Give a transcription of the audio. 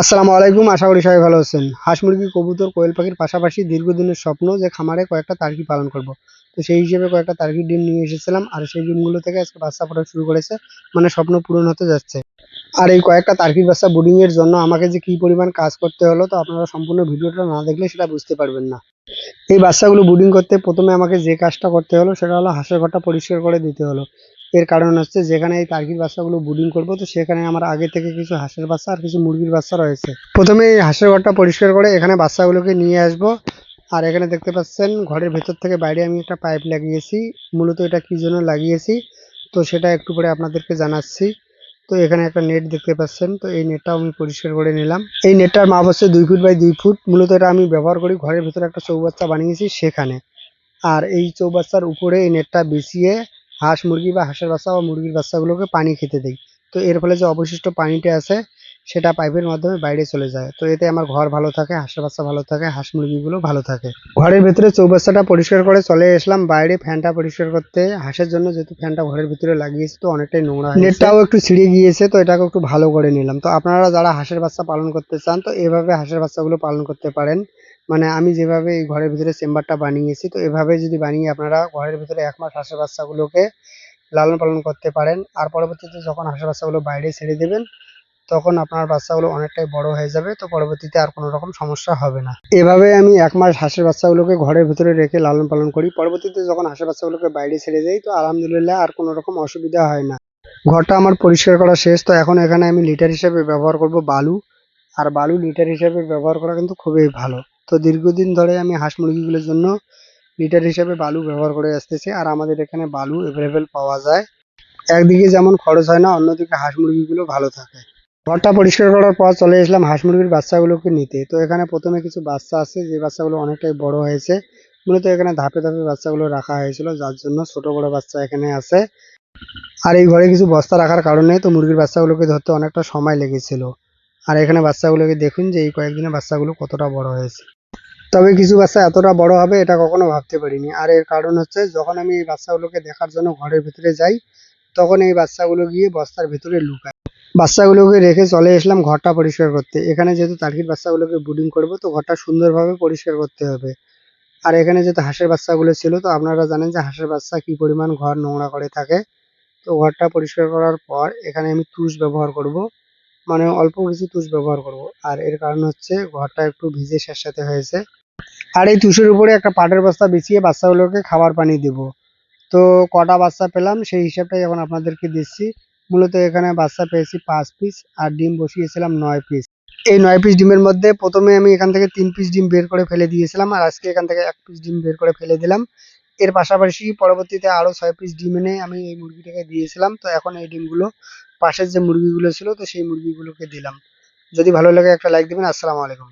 আসসালামু আলাইকুম, আশা করি সবাই ভালো আছেন। হাঁস মুরগি, কবুতর, কোয়েল পাখির পাশাপাশি দীর্ঘদিনের স্বপ্ন যে খামারে কয়েকটা তার্কি পালন করব। তো সেই হিসেবে কয়েকটা তার্কির ডিম নিয়ে এসেছিলাম, আর সেই ডিমগুলো থেকে আজকে বাচ্চা ফোটা শুরু করেছে মানে স্বপ্ন পূরণ হতে যাচ্ছে। আর এই কয়েকটা তার্কির বাচ্চা ব্রুডিং এর জন্য আমাকে যে কি পরিমাণ কাজ করতে হলো, তো আপনারা সম্পূর্ণ ভিডিওটা না দেখলে সেটা বুঝতে পারবেন না। এই বাচ্চাগুলো ব্রুডিং করতে প্রথমে আমাকে যে কাজটা করতে হলো, সেটা হলো হাঁসের ঘরটা পরিষ্কার করে দিতে হলো। এর কারণ হচ্ছে যেখানে এই টার্কির বাচ্চাগুলো ব্রুডিং করব, তো সেখানে আমার আগে থেকে কিছু হাঁসের বাচ্চা আর কিছু মুরগির বাচ্চা রয়েছে। প্রথমে এই হাঁসের ঘরটা পরিষ্কার করে এখানে বাচ্চাগুলোকে নিয়ে আসব। আর এখানে দেখতে পাচ্ছেন, ঘরের ভেতর থেকে বাইরে আমি একটা পাইপ লাগিয়েছি। মূলত এটা কী জন্য লাগিয়েছি? তো সেটা একটু পরে আপনাদেরকে জানাচ্ছি। তো এখানে একটা নেট দেখতে পাচ্ছেন, তো এই নেটটাও আমি পরিষ্কার করে নিলাম। এই নেটটার মাপ হচ্ছে দুই ফুট বাই দুই ফুট মূলত এটা আমি ব্যবহার করি, ঘরের ভেতরে একটা চৌবাচ্চা বানিয়েছি সেখানে। আর এই চৌবাচ্চার উপরে এই নেটটা বিছিয়ে হাঁস মুরগি বা হাঁসের বাচ্চা বা মুরগির বাচ্চাগুলোকে পানি খেতে দেই। তো এর ফলে যে অবশিষ্ট পানিটা আছে, সেটা পাইপের মাধ্যমে বাইরে চলে যায়। তো এতে আমার ঘর ভালো থাকে, হাঁসের বাচ্চা ভালো থাকে, হাঁস মুরগিগুলো ভালো থাকে। ঘরের ভিতরে চৌবাচ্চাটা পরিষ্কার করে চলে আসলাম বাইরে ফ্যানটা পরিষ্কার করতে। হাঁসের জন্য যেহেতু ফ্যানটা ঘরের ভিতরে লাগিয়েছি, তো অনেকটাই নোংরা নেটটাও একটু ছিঁড়ে গিয়েছে, তো এটাকে একটু ভালো করে নিলাম। তো আপনারা যারা হাঁসের বাচ্চা পালন করতে চান, তো এভাবে হাঁসের বাচ্চাগুলো পালন করতে পারেন। মানে আমি যেভাবে এই ঘরের ভিতরে চেম্বারটা বানিয়েছি, তো এভাবে যদি বানিয়ে আপনারা ঘরের ভিতরে এক মাস হাঁসের বাচ্চাগুলোকে লালন পালন করতে পারেন, আর পরবর্তীতে যখন হাঁসের বাচ্চাগুলো বাইরে ছেড়ে দেবেন, তখন আপনার বাচ্চাগুলো অনেকটাই বড় হয়ে যাবে, তো পরবর্তীতে আর কোনো রকম সমস্যা হবে না। এভাবে আমি এক মাস হাঁসের বাচ্চাগুলোকে ঘরের ভিতরে রেখে লালন পালন করি। পরবর্তীতে যখন হাঁসের বাচ্চাগুলোকে বাইরে ছেড়ে দেই, তো আলহামদুলিল্লাহ আর কোনো রকম অসুবিধা হয় না। ঘরটা আমার পরিষ্কার করা শেষ, তো এখন এখানে আমি লিটার হিসেবে ব্যবহার করব বালু। আর বালু লিটার হিসেবে ব্যবহার করা কিন্তু খুবই ভালো। তো দীর্ঘদিন ধরে আমি হাঁস মুরগিগুলোর জন্য লিটার হিসেবে বালু ব্যবহার করে আসতেছি আর আমাদের এখানে বালু অ্যাভেলেবেল পাওয়া যায়। একদিকে যেমন খরচ হয় না, অন্যদিকে হাঁস মুরগিগুলো ভালো থাকে। ঘরটা পরিষ্কার করার পর চলে আসলাম হাঁস মুরগির বাচ্চাগুলোকে নিতে। তো এখানে প্রথমে কিছু বাচ্চা আছে, যে বাচ্চাগুলো অনেকটাই বড় হয়েছে। মূলত এখানে ধাপে ধাপে বাচ্চাগুলো রাখা হয়েছিল, যার জন্য ছোট বড় বাচ্চা এখানে আছে। আর এই ঘরে কিছু বস্তা রাখার কারণে তো মুরগির বাচ্চাগুলোকে ধরতে অনেকটা সময় লেগেছিল। আর এখানে বাচ্চাগুলোকে দেখুন যে এই কয়েকদিনে বাচ্চাগুলো কতটা বড় হয়েছে। তবে কিছু বাচ্চা এতটা বড় হবে, এটা কখনো ভাবতে পারিনি। আর এর কারণ হচ্ছে, যখন আমি এই বাচ্চাগুলোকে দেখার জন্য ঘরের ভিতরে যাই, তখন এই বাচ্চাগুলো গিয়ে বস্তার ভিতরে লুকায়। বাচ্চাগুলোকে রেখে চলে এসলাম ঘরটা পরিষ্কার করতে। এখানে যেহেতু টার্কির বাচ্চাগুলোকে ব্রুডিং করব, তো ঘরটা সুন্দরভাবে পরিষ্কার করতে হবে। আর এখানে যেহেতু হাঁসের বাচ্চাগুলো ছিল, তো আপনারা জানেন যে হাঁসের বাচ্চা কি পরিমাণ ঘর নোংরা করে থাকে। তো ঘরটা পরিষ্কার করার পর এখানে আমি তুষ ব্যবহার করব। মানে অল্প কিছু তুষ ব্যবহার করব। আর এর কারণ হচ্ছে, ঘরটা একটু ভিজে স্যাঁতস্যাঁতে হয়েছে। আর এই তুষের উপরে একটা পাটের বস্তা বিছিয়ে বাচ্চাগুলোকে খাবার পানি দেব। তো কটা বাচ্চা পেলাম, সেই হিসাবটাই এখন আপনাদেরকে দিচ্ছি। মূলত এখানে বাচ্চা পেয়েছি পাঁচ পিস আর ডিম বসিয়েছিলাম নয় পিস। এই নয় পিস ডিমের মধ্যে প্রথমে আমি এখান থেকে তিন পিস ডিম বের করে ফেলে দিয়েছিলাম আর আজকে এখান থেকে এক পিস ডিম বের করে ফেলে দিলাম। এর পাশাপাশি পরবর্তীতে আরও ছয় পিস ডিম এনে আমি এই মুরগিটাকে দিয়েছিলাম। তো এখন এই ডিমগুলো পাশের যে মুরগিগুলো ছিল, তো সেই মুরগিগুলোকে দিলাম। যদি ভালো লাগে একটা লাইক দিবেন, আসসালামু আলাইকুম।